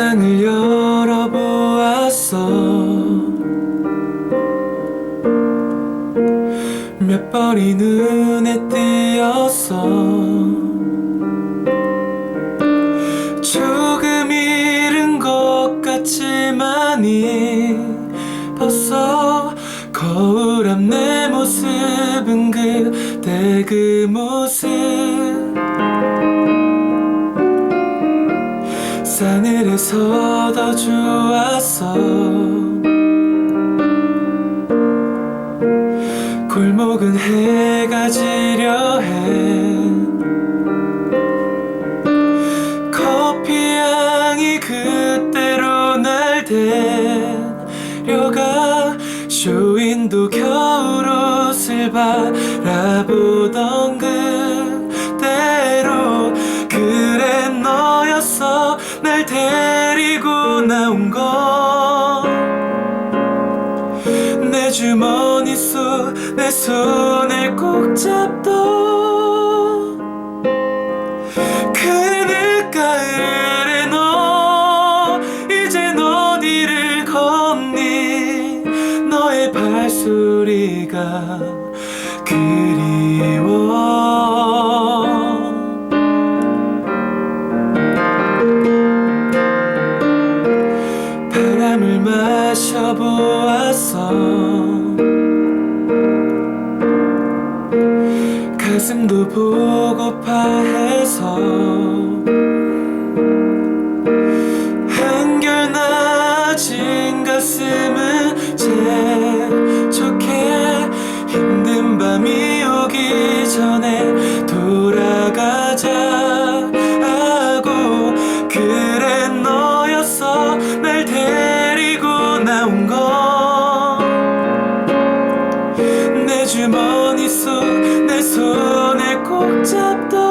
책장을 열어보았어. 몇 번이 눈에 띄었어. 조금 잃은 것 같지만이 벌써 거울 앞 내 모습은 그때 그 모습 싸늘해서 더 좋았어. 골목은 해가 지려 해. 커피 향이 그때로 날 데려가 쇼윈도 겨울 옷을 바라보던 데리고 나온 건내 주머니 속 내 손을 꼭 잡던 그 늦가을에 너 이젠 어디를 걷니 너의 발소리가 그리워 가슴도 보고파해서 손을